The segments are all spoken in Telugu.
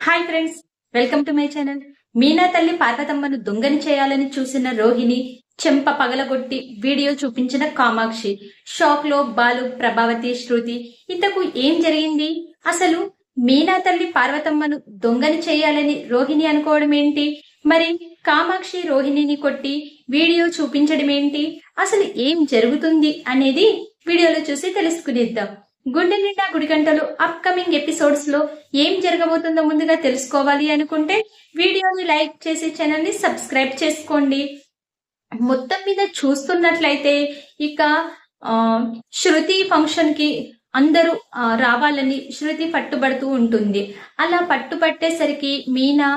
Hi friends welcome to my channel. Meena తల్లి పార్వతమ్మను దొంగని చేయాలని చూసిన రోహిణి చెంప పగలగొట్టి వీడియో చూపించిన కామాక్షి. షాక్లో బాలు ప్రభావతి శృతి ఇంతకు ఏం జరిగింది? అసలు మీనా తల్లి పార్వతమ్మను దొంగని చేయాలని రోహిణి అనుకోవడం ఏంటి? మరి కామాక్షి రోహిణిని కొట్టి వీడియో చూపించడం ఏంటి? అసలు ఏం జరుగుతుంది అనేది వీడియోలో చూసి తెలుసుకునేద్దాం. గుండె నిండా గుడిగంటలు అప్కమింగ్ ఎపిసోడ్స్లో ఏం జరగబోతుందో ముందుగా తెలుసుకోవాలి అనుకుంటే వీడియోని లైక్ చేసి ఛానల్ని సబ్స్క్రైబ్ చేసుకోండి. మొత్తం మీద చూస్తున్నట్లయితే ఇక శృతి ఫంక్షన్కి అందరూ రావాలని శృతి పట్టుబడుతూ ఉంటుంది. అలా పట్టుబట్టేసరికి మీనా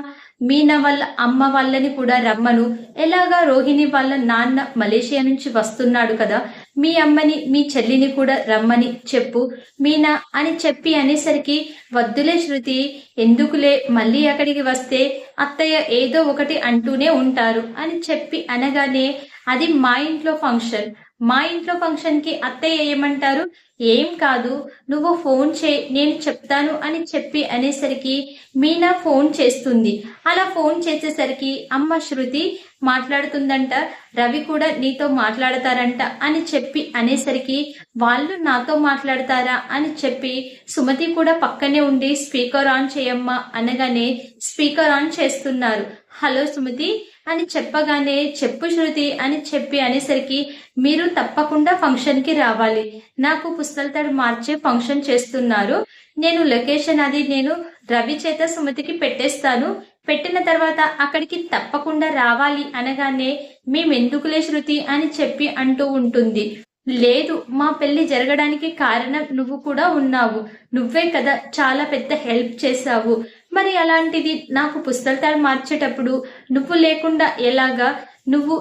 మీనా వాళ్ళ అమ్మ వాళ్ళని కూడా రమ్మను. ఎలాగా రోహిణి వాళ్ళ నాన్న మలేషియా నుంచి వస్తున్నాడు కదా మీ అమ్మని మీ చెల్లిని కూడా రమ్మని చెప్పు. మీనా అని చెప్పి అనేసరికి వద్దులే శృతి ఎందుకులే మళ్ళీ అక్కడికి వస్తే అత్తయ్య ఏదో ఒకటి అంటూనే ఉంటారు అని చెప్పి అనగానే అది మా ఇంట్లో ఫంక్షన్. మా ఇంట్లో ఫంక్షన్కి అత్తయ్య ఏమంటారు? ఏం కాదు నువ్వు ఫోన్ చే నేను చెప్తాను అని చెప్పి అనేసరికి మీనా ఫోన్ చేస్తుంది. అలా ఫోన్ చేసేసరికి అమ్మ శృతి మాట్లాడుతుందంట రవి కూడా నీతో మాట్లాడతారంట అని చెప్పి అనేసరికి వాళ్ళు నాతో మాట్లాడతారా? అని చెప్పి సుమతి కూడా పక్కనే ఉండి స్పీకర్ ఆన్ చేయమ్మా అనగానే స్పీకర్ ఆన్ చేస్తున్నారు. హలో సుమతి అని చెప్పగానే చెప్పు శృతి అని చెప్పి అనేసరికి మీరు తప్పకుండా ఫంక్షన్కి రావాలి. నాకు పుస్తలతాడు మార్చే ఫంక్షన్ చేస్తున్నారు. నేను లొకేషన్ అది నేను రవి చేత సుమతికి పెట్టేస్తాను. పెట్టిన తర్వాత అక్కడికి తప్పకుండా రావాలి అనగానే మేమెందుకులే శృతి అని చెప్పి అంటూ ఉంటుంది. లేదు మా పెళ్ళి జరగడానికి కారణం నువ్వు కూడా ఉన్నావు. నువ్వే కదా చాలా పెద్ద హెల్ప్ చేశావు. మరి అలాంటిది నాకు పుస్తకాలు మార్చేటప్పుడు నువ్వు లేకుండా ఎలాగా నువ్వు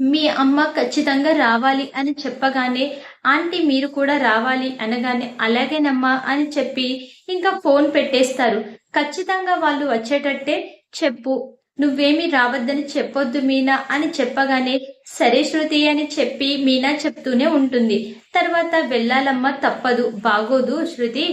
మీ అమ్మ ఖచ్చితంగా రావాలి అని చెప్పగానే ఆంటీ మీరు కూడా రావాలి అనగానే అలాగేనమ్మా అని చెప్పి ఇంకా ఫోన్ పెట్టేస్తారు. ఖచ్చితంగా వాళ్ళు వచ్చేటట్టే చెప్పు నువ్వేమీ రావద్దని చెప్పొద్దు మీనా అని చెప్పగానే సరే శృతి అని చెప్పి మీనా చెప్తూనే ఉంటుంది. తర్వాత వెళ్ళాలమ్మా తప్పదు బాగోదు శృతి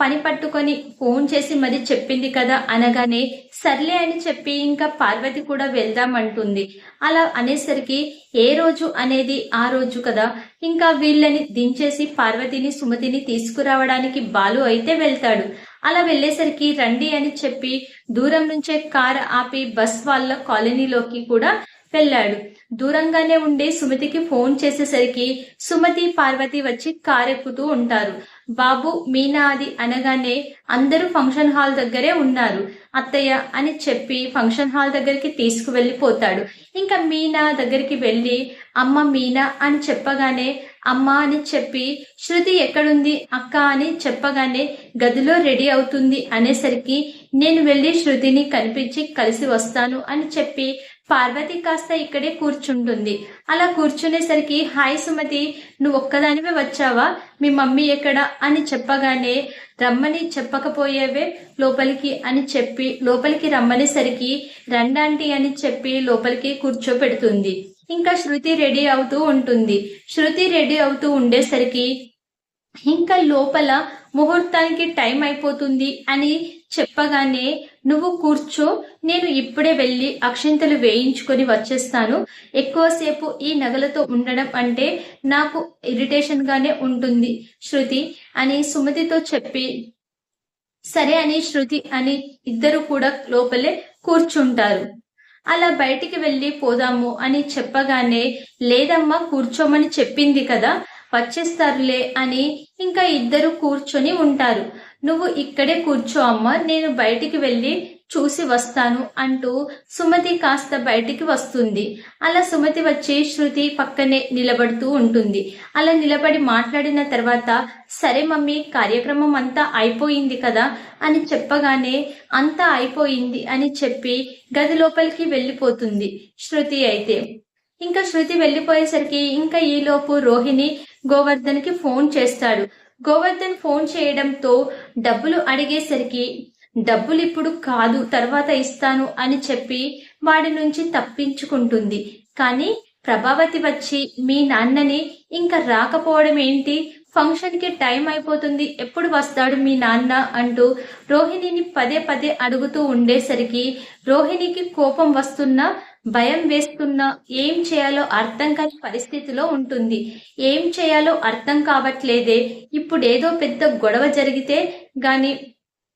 పని పట్టుకొని ఫోన్ చేసి మరి చెప్పింది కదా అనగానే సర్లే అని చెప్పి ఇంకా పార్వతి కూడా వెళ్దామంటుంది. అలా అనేసరికి ఏ రోజు అనేది ఆ రోజు కదా ఇంకా వీళ్ళని దించేసి పార్వతిని సుమతిని తీసుకురావడానికి బాలు అయితే వెళ్తాడు. అలా వెళ్ళేసరికి రండి అని చెప్పి దూరం నుంచే కార్ ఆపి బస్ వాళ్ళ కాలనీలోకి కూడా వెళ్ళాడు. దూరంగానే ఉండే సుమతికి ఫోన్ చేసేసరికి సుమతి పార్వతి వచ్చి కారెక్కుతూ ఉంటారు. బాబు మీనా అది అనగానే అందరూ ఫంక్షన్ హాల్ దగ్గరే ఉన్నారు. అత్తయ్య అని చెప్పి ఫంక్షన్ హాల్ దగ్గరికి తీసుకువెళ్ళిపోతాడు. ఇంకా మీనా దగ్గరికి వెళ్ళి అమ్మ మీనా అని చెప్పగానే అమ్మ అని చెప్పి శృతి ఎక్కడుంది అక్క అని చెప్పగానే గదిలో రెడీ అవుతుంది అనేసరికి నేను వెళ్ళి శృతిని కనిపించి కలిసి వస్తాను అని చెప్పి పార్వతి కాస్త ఇక్కడే కూర్చుంటుంది. అలా కూర్చునేసరికి హాయ్ సుమతి నువ్వు ఒక్కదానివే వచ్చావా? మీ మమ్మీ ఎక్కడ? అని చెప్పగానే రమ్మని చెప్పకపోయేవే లోపలికి అని చెప్పి లోపలికి రమ్మనేసరికి రండాంటి అని చెప్పి లోపలికి కూర్చోపెడుతుంది. ఇంకా శృతి రెడీ అవుతూ ఉంటుంది. శృతి రెడీ అవుతూ ఉండేసరికి ఇంకా లోపల ముహూర్తానికి టైం అయిపోతుంది అని చెప్పగానే నువ్వు కూర్చో నేను ఇప్పుడే వెళ్ళి అక్షింతలు వేయించుకొని వచ్చేస్తాను. ఎక్కువసేపు ఈ నగలతో ఉండడం అంటే నాకు ఇరిటేషన్ గానే ఉంటుంది శృతి అని సుమతితో చెప్పి సరే అని శృతి అని ఇద్దరు కూడా లోపలే కూర్చుంటారు. అలా బయటికి వెళ్ళి పోదాము అని చెప్పగానే లేదమ్మా కూర్చోమని చెప్పింది కదా వచ్చేస్తారులే అని ఇంకా ఇద్దరు కూర్చొని ఉంటారు. నువ్వు ఇక్కడే కూర్చో అమ్మ నేను బయటికి వెళ్ళి చూసి వస్తాను అంటూ సుమతి కాస్త బయటికి వస్తుంది. అలా సుమతి వచ్చి శృతి పక్కనే నిలబడుతూ ఉంటుంది. అలా నిలబడి మాట్లాడిన తర్వాత సరే మమ్మీ కార్యక్రమం అంతా అయిపోయింది కదా అని చెప్పగానే అంతా అయిపోయింది అని చెప్పి గది లోపలికి వెళ్ళిపోతుంది శృతి అయితే. ఇంకా శృతి వెళ్ళిపోయేసరికి ఇంకా ఈలోపు రోహిణి గోవర్ధన్కి ఫోన్ చేస్తాడు. గోవర్ధన్ ఫోన్ చేయడంతో డబ్బులు అడిగేసరికి డబ్బులు ఇప్పుడు కాదు తర్వాత ఇస్తాను అని చెప్పి వాడి నుంచి తప్పించుకుంటుంది. కానీ ప్రభావతి వచ్చి మీ నాన్నని ఇంకా రాకపోవడం ఏంటి? ఫంక్షన్కి టైం అయిపోతుంది ఎప్పుడు వస్తాడు మీ నాన్న అంటూ రోహిణిని పదే పదే అడుగుతూ ఉండేసరికి రోహిణికి కోపం వస్తున్నా భయం వేస్తున్నా ఏం చేయాలో అర్థం కాని పరిస్థితిలో ఉంటుంది. ఏం చేయాలో అర్థం కావట్లేదే. ఇప్పుడు ఏదో పెద్ద గొడవ జరిగితే గాని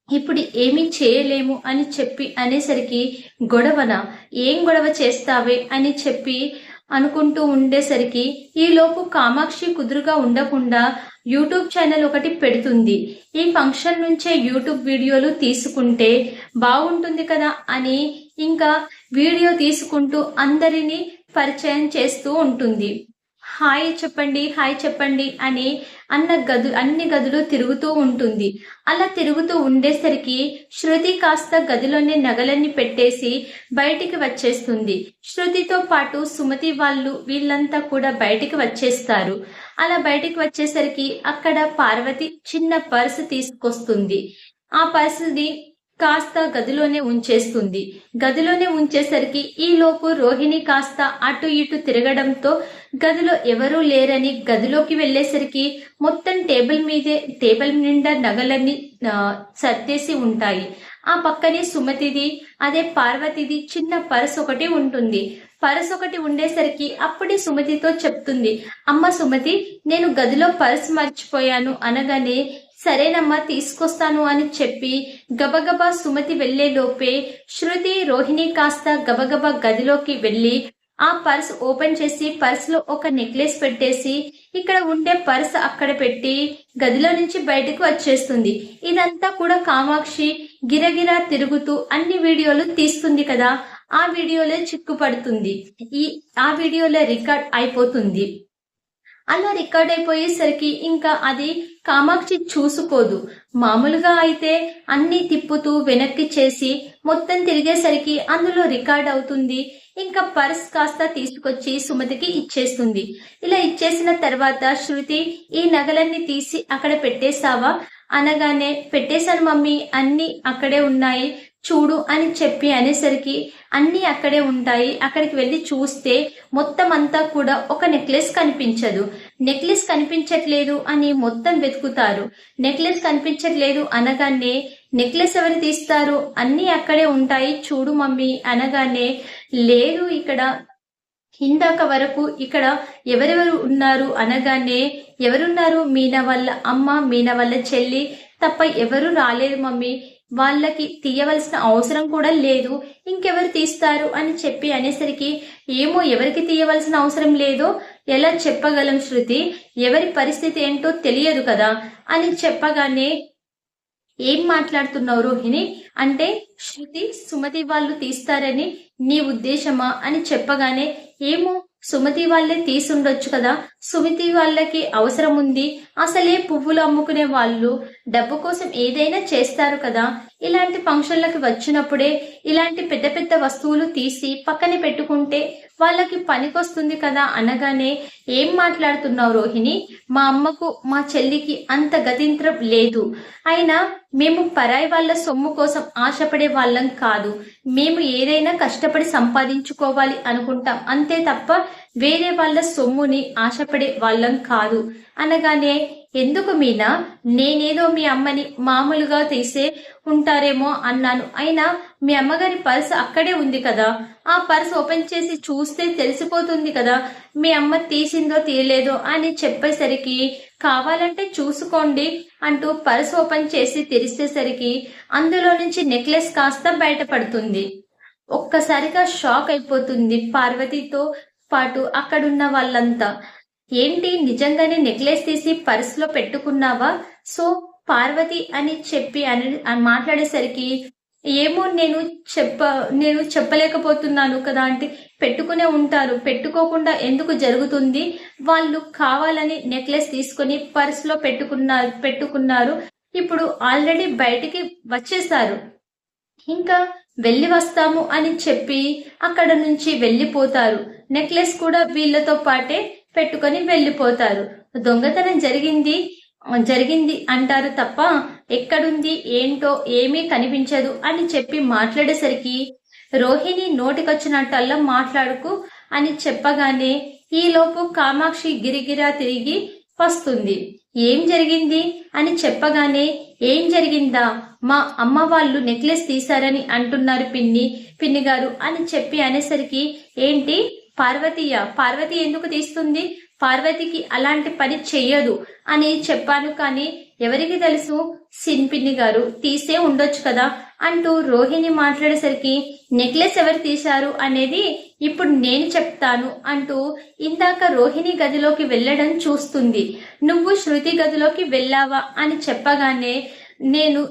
ఇప్పుడు ఏమీ చేయలేము అని చెప్పి అనేసరికి గొడవన? ఏం గొడవ చేస్తావే? అని చెప్పి అనుకుంటూ ఉండేసరికి ఈలోపు కామాక్షి కుదురుగా ఉండకుండా యూట్యూబ్ ఛానల్ ఒకటి పెడుతుంది. ఈ ఫంక్షన్ నుంచే యూట్యూబ్ వీడియోలు తీసుకుంటే బాగుంటుంది కదా అని ఇంకా వీడియో తీసుకుంటూ అందరినీ పరిచయం చేస్తూ ఉంటుంది. హాయ్ చెప్పండి హాయ్ చెప్పండి అని అన్న గదు అన్ని గదులు తిరుగుతూ ఉంటుంది. అలా తిరుగుతూ ఉండేసరికి శృతి కాస్త గదిలోనే నగలన్నీ పెట్టేసి బయటికి వచ్చేస్తుంది. శృతితో పాటు సుమతి వాళ్ళు వీళ్ళంతా కూడా బయటికి వచ్చేస్తారు. అలా బయటికి వచ్చేసరికి అక్కడ పార్వతి చిన్న పర్సు తీసుకొస్తుంది. ఆ పర్సుని కాస్త గదిలోనే ఉంచేస్తుంది. గదిలోనే ఉంచేసరికి ఈ లోపు రోహిణి కాస్త అటు ఇటు తిరగడంతో గదిలో ఎవరూ లేరని గదిలోకి వెళ్ళేసరికి మొత్తం టేబుల్ మీదే టేబుల్ నిండా నగలన్నీ సర్దేసి ఉంటాయి. ఆ పక్కనే సుమతిది అదే పార్వతిది చిన్న పర్స్ ఒకటి ఉంటుంది. పర్స్ ఒకటి ఉండేసరికి అప్పుడే సుమతితో చెప్తుంది అమ్మ సుమతి నేను గదిలో పర్స్ మర్చిపోయాను అనగానే సరేనమ్మా తీసుకొస్తాను అని చెప్పి గబగబా సుమతి వెళ్ళేలోపే శృతి రోహిణి కాస్త గబగబా గదిలోకి వెళ్ళి ఆ పర్స్ ఓపెన్ చేసి పర్స్లో ఒక నెక్లెస్ పెట్టేసి ఇక్కడ ఉండే పర్స్ అక్కడ పెట్టి గదిలో నుంచి బయటకు వచ్చేస్తుంది. ఇదంతా కూడా కామాక్షి గిరగిరా తిరుగుతూ అన్ని వీడియోలు తీస్తుంది కదా ఆ వీడియోలో చిక్కుపడుతుంది. ఈ ఆ వీడియోలో రికార్డ్ అయిపోతుంది. అలా రికార్డ్ అయిపోయేసరికి ఇంకా అది కామాక్షి చూసుకోదు. మామూలుగా అయితే అన్ని తిప్పుతూ వెనక్కి చేసి మొత్తం తిరిగేసరికి అందులో రికార్డ్ అవుతుంది. ఇంకా పర్స్ కాస్త తీసుకొచ్చి సుమతికి ఇచ్చేస్తుంది. ఇలా ఇచ్చేసిన తర్వాత శృతి ఈ నగలన్నీ తీసి అక్కడ పెట్టేశావా? అనగానే పెట్టేశాను మమ్మీ అన్ని అక్కడే ఉన్నాయి. చూడు అని చెప్పి అనేసరికి అన్నీ అక్కడే ఉంటాయి. అక్కడికి వెళ్ళి చూస్తే మొత్తం అంతా కూడా ఒక నెక్లెస్ కనిపించదు. నెక్లెస్ కనిపించట్లేదు అని మొత్తం వెతుకుతారు. నెక్లెస్ కనిపించట్లేదు అనగానే నెక్లెస్ ఎవరు తీస్తారు? అన్నీ అక్కడే ఉంటాయి. చూడు మమ్మీ అనగానే లేదు ఇక్కడ ఇందాక వరకు ఇక్కడ ఎవరెవరు ఉన్నారు అనగానే ఎవరున్నారు? మీనా వాళ్ళ అమ్మ మీనా వాళ్ళ చెల్లి తప్ప ఎవరు రాలేదు మమ్మీ. వాళ్ళకి తీయవలసిన అవసరం కూడా లేదు. ఇంకెవరు తీస్తారు అని చెప్పి అనేసరికి ఏమో ఎవరికి తీయవలసిన అవసరం లేదో ఎలా చెప్పగలం శృతి? ఎవరి పరిస్థితి ఏంటో తెలియదు కదా అని చెప్పగానే ఏం మాట్లాడుతున్నావు రోహిణి? అంటే శృతి సుమతి వాళ్ళు తీస్తారని నీ ఉద్దేశమా అని చెప్పగానే ఏమో సుమతి వాళ్ళే తీసుండొచ్చు కదా. సుమతి వాళ్ళకి అవసరం ఉంది. అసలే పువ్వులు అమ్ముకునే వాళ్ళు డబ్బు కోసం ఏదైనా చేస్తారు కదా. ఇలాంటి ఫంక్షన్లకి వచ్చినప్పుడే ఇలాంటి పెద్ద పెద్ద వస్తువులు తీసి పక్కన పెట్టుకుంటే వాళ్ళకి పనికొస్తుంది కదా అనగానే ఏం మాట్లాడుతున్నావు రోహిణి? మా అమ్మకు మా చెల్లికి అంత గతింత్రం లేదు. అయినా మేము పరాయి వాళ్ళ సొమ్ము కోసం ఆశపడే వాళ్ళం కాదు. మేము ఏదైనా కష్టపడి సంపాదించుకోవాలి అనుకుంటాం. అంతే తప్ప వేరే వాళ్ళ సొమ్ముని ఆశపడే వాళ్ళం కాదు. అనగానే ఎందుకు మీనా? నేనేదో మీ అమ్మని మామూలుగా తీసే ఉంటారేమో అన్నాను. అయినా మీ అమ్మగారి పర్స్ అక్కడే ఉంది కదా. ఆ పర్స్ ఓపెన్ చేసి చూస్తే తెలిసిపోతుంది కదా. మీ అమ్మ తీసిందో తీయలేదో అని చెప్పేసరికి కావాలంటే చూసుకోండి అంటూ పర్స్ ఓపెన్ చేసి తెరిచేసరికి అందులో నుంచి నెక్లెస్ కాస్త బయటపడుతుంది. ఒక్కసారిగా షాక్ అయిపోతుంది పార్వతితో పాటు అక్కడున్న వాళ్ళంతా ఏంటి నిజంగానే నెక్లెస్ తీసి పర్సులో పెట్టుకున్నావా? సో పార్వతి అని చెప్పి అని మాట్లాడేసరికి ఏమో నేను చెప్ప నేను చెప్పలేకపోతున్నాను కదా అంటే పెట్టుకునే ఉంటారు పెట్టుకోకుండా ఎందుకు జరుగుతుంది? వాళ్ళు కావాలని నెక్లెస్ తీసుకొని పర్సులో పెట్టుకున్నారు పెట్టుకున్నారు ఇప్పుడు ఆల్రెడీ బయటికి వచ్చేసారు. ఇంకా వెళ్ళి వస్తాము అని చెప్పి అక్కడ నుంచి వెళ్ళిపోతారు. నెక్లెస్ కూడా వీళ్ళతో పాటే పెట్టుకొని వెళ్ళిపోతారు. దొంగతనం జరిగింది జరిగింది అంటారు తప్ప ఎక్కడుంది ఏంటో ఏమీ కనిపించదు అని చెప్పి మాట్లాడేసరికి రోహిణి నోటికొచ్చినట్టల్లా మాట్లాడుకు అని చెప్పగానే ఈలోపు కామాక్షి గిరిగిరా తిరిగి వస్తుంది. ఏం జరిగింది? అని చెప్పగానే ఏం జరిగిందా? మా అమ్మ వాళ్ళు నెక్లెస్ తీశారని అంటున్నారు పిన్ని పిన్ని గారు అని చెప్పి అనేసరికి ఏంటి? పార్వతీయ పార్వతి ఎందుకు తీస్తుంది? పార్వతికి అలాంటి పని చెయ్యదు అని చెప్పాను కానీ ఎవరికి తెలుసు? సిన్పిన్ని గారు తీసే ఉండొచ్చు కదా అంటూ రోహిణి మాట్లాడేసరికి నెక్లెస్ ఎవరు తీశారు అనేది ఇప్పుడు నేను చెప్తాను అంటూ ఇందాక రోహిణి గదిలోకి వెళ్ళడం చూస్తుంది. నువ్వు శృతి గదిలోకి వెళ్ళావా అని చెప్పగానే నేను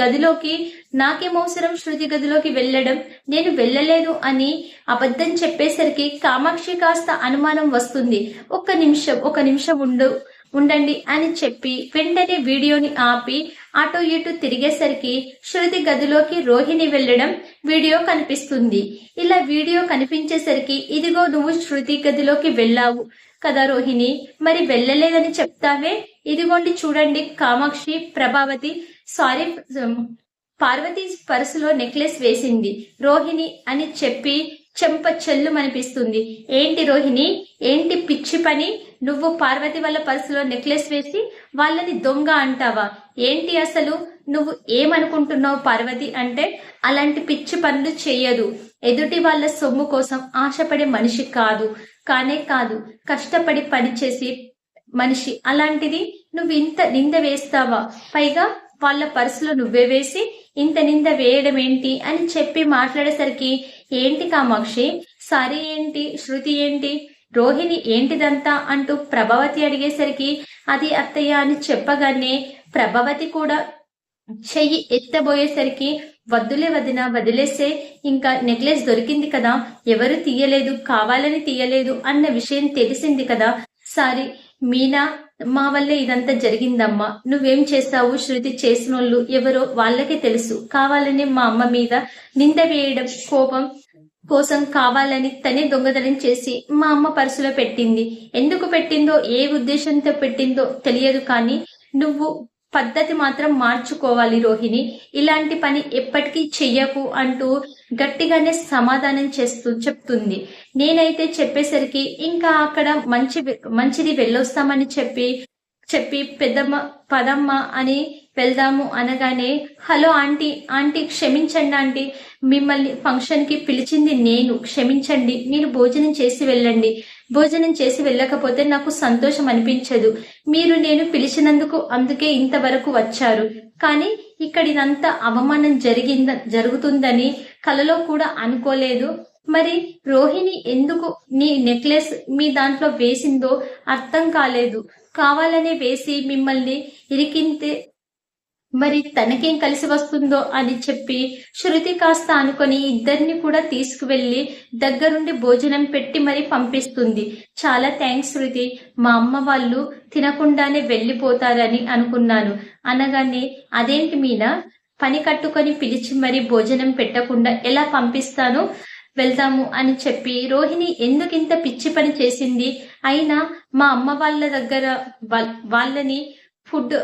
గదిలోకి నాకేమవసరం శృతి గదిలోకి వెళ్ళడం నేను వెళ్ళలేదు అని అబద్ధం చెప్పేసరికి కామాక్షి కాస్త అనుమానం వస్తుంది. ఒక్క నిమిషం ఒక నిమిషం ఉండు ఉండండి అని చెప్పి వెంటనే వీడియోని ఆపి అటు ఇటు తిరిగేసరికి శృతి గదిలోకి రోహిణి వెళ్ళడం వీడియో కనిపిస్తుంది. ఇలా వీడియో కనిపించేసరికి ఇదిగో నువ్వు శృతి గదిలోకి వెళ్ళావు కదా రోహిణి మరి వెళ్ళలేదని చెప్తావే? ఇదిగోండి చూడండి కామాక్షి ప్రభావతి సారీ పార్వతి పర్సులో నెక్లెస్ వేసింది. రోహిణి అని చెప్పి చెంప చెల్లు అనిపిస్తుంది ఏంటి రోహిణి? ఏంటి పిచ్చి పని? నువ్వు పార్వతి వాళ్ళ పర్సులో నెక్లెస్ వేసి వాళ్ళని దొంగ అంటావా? ఏంటి అసలు? నువ్వు ఏమనుకుంటున్నావు పార్వతి అంటే? అలాంటి పిచ్చి పనులు చెయ్యదు. ఎదుటి వాళ్ళ సొమ్ము కోసం ఆశపడే మనిషి కాదు. కానే కాదు కష్టపడి పనిచేసి మనిషి. అలాంటిది నువ్వు ఇంత నింద వేస్తావా? పైగా వాళ్ళ పర్సులో నువ్వే వేసి ఇంత నింద వేయడం ఏంటి అని చెప్పి మాట్లాడేసరికి ఏంటి కామాక్షి? సారీ ఏంటి? శృతి ఏంటి? రోహిణి ఏంటిదంతా? అంటూ ప్రభావతి అడిగేసరికి అది అత్తయ్య అని చెప్పగానే ప్రభావతి కూడా చెయ్యి ఎత్తబోయేసరికి వద్దులే వదిన వదిలేస్తే ఇంకా నెక్లెస్ దొరికింది కదా ఎవరు తీయలేదు కావాలని తీయలేదు అన్న విషయం తెలిసింది కదా. సారీ మీనా మా వల్లే ఇదంతా జరిగిందమ్మా. నువ్వేం చేస్తావు? శృతి చేసినోళ్ళు ఎవరో వాళ్ళకే తెలుసు. కావాలని మా అమ్మ మీద నింద వేయడం కోపం కోసం కావాలని తనే దొంగతనం చేసి మా అమ్మ పర్సులో పెట్టింది. ఎందుకు పెట్టిందో ఏ ఉద్దేశంతో పెట్టిందో తెలియదు కానీ నువ్వు పద్ధతి మాత్రం మార్చుకోవాలి రోహిణి. ఇలాంటి పని ఎప్పటికీ చెయ్యకు అంటూ గట్టిగానే సమాధానం చేస్తూ చెప్తుంది. నేనైతే చెప్పేసరికి ఇంకా అక్కడ మంచి మంచిది వెళ్ళొస్తామని చెప్పి చెప్పి పెద్దమ్మ పదమ్మ అని వెళ్దాము అనగానే హలో ఆంటీ ఆంటీ క్షమించండి ఆంటీ. మిమ్మల్ని ఫంక్షన్కి పిలిచింది నేను. క్షమించండి. మీరు భోజనం చేసి వెళ్ళండి. భోజనం చేసి వెళ్ళకపోతే నాకు సంతోషం అనిపించదు. మీరు నేను పిలిచినందుకు అందుకే ఇంతవరకు వచ్చారు. కానీ ఇక్కడ ఇదంతా అవమానం జరిగింద జరుగుతుందని కలలో కూడా అనుకోలేదు. మరి రోహిణి ఎందుకు నీ నెక్లెస్ మీ దాంట్లో వేసిందో అర్థం కాలేదు. కావాలనే వేసి మిమ్మల్ని ఇరికింతే మరి తనకేం కలిసి వస్తుందో అని చెప్పి శృతి కాస్త అనుకొని ఇద్దరిని కూడా తీసుకువెళ్ళి దగ్గరుండి భోజనం పెట్టి మరి పంపిస్తుంది. చాలా థ్యాంక్స్ శృతి. మా అమ్మ వాళ్ళు తినకుండానే వెళ్ళిపోతారని అనుకున్నాను. అనగానే అదేంటి మీనా? పని కట్టుకొని పిలిచి మరి భోజనం పెట్టకుండా ఎలా పంపిస్తాను వెళ్తాము అని చెప్పి రోహిణి ఎందుకింత పిచ్చి పని చేసింది? అయినా మా అమ్మ వాళ్ళ దగ్గర వాళ్ళ- వాళ్ళని ఫుడ్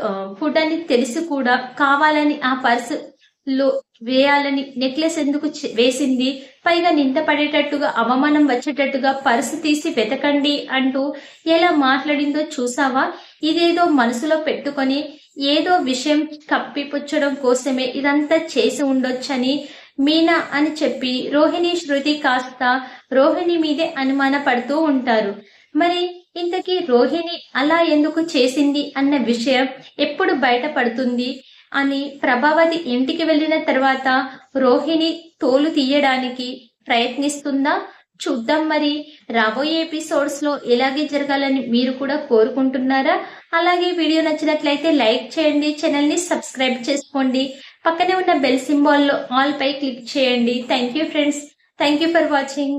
ఫుడ్ అని తెలిసి కూడా. కావాలని ఆ పర్స్లో వేయాలని నెక్లెస్ ఎందుకు వేసింది? పైగా నింత పడేటట్టుగా అవమానం వచ్చేటట్టుగా పర్సు తీసి వెతకండి అంటూ ఎలా మాట్లాడిందో చూసావా? ఇదేదో మనసులో పెట్టుకొని ఏదో విషయం కప్పిపుచ్చడం కోసమే ఇదంతా చేసి ఉండొచ్చని మీనా అని చెప్పి రోహిణి శృతి కాస్త రోహిణి మీదే అనుమాన పడుతూ ఉంటారు. మరి ఇంతకీ రోహిణి అలా ఎందుకు చేసింది అన్న విషయం ఎప్పుడు బయటపడుతుంది అని ప్రభావతి ఇంటికి వెళ్ళిన తర్వాత రోహిణి తోలు తీయడానికి ప్రయత్నిస్తుందా? చూద్దాం మరి. రాబోయే ఎపిసోడ్స్లో ఎలాగే జరగాలని మీరు కూడా కోరుకుంటున్నారా? అలాగే వీడియో నచ్చినట్లయితే లైక్ చేయండి ఛానల్ని సబ్స్క్రైబ్ చేసుకోండి. పక్కనే ఉన్న బెల్ సింబాల్లో ఆల్ పై క్లిక్ చేయండి. Thank you friends. Thank you for watching.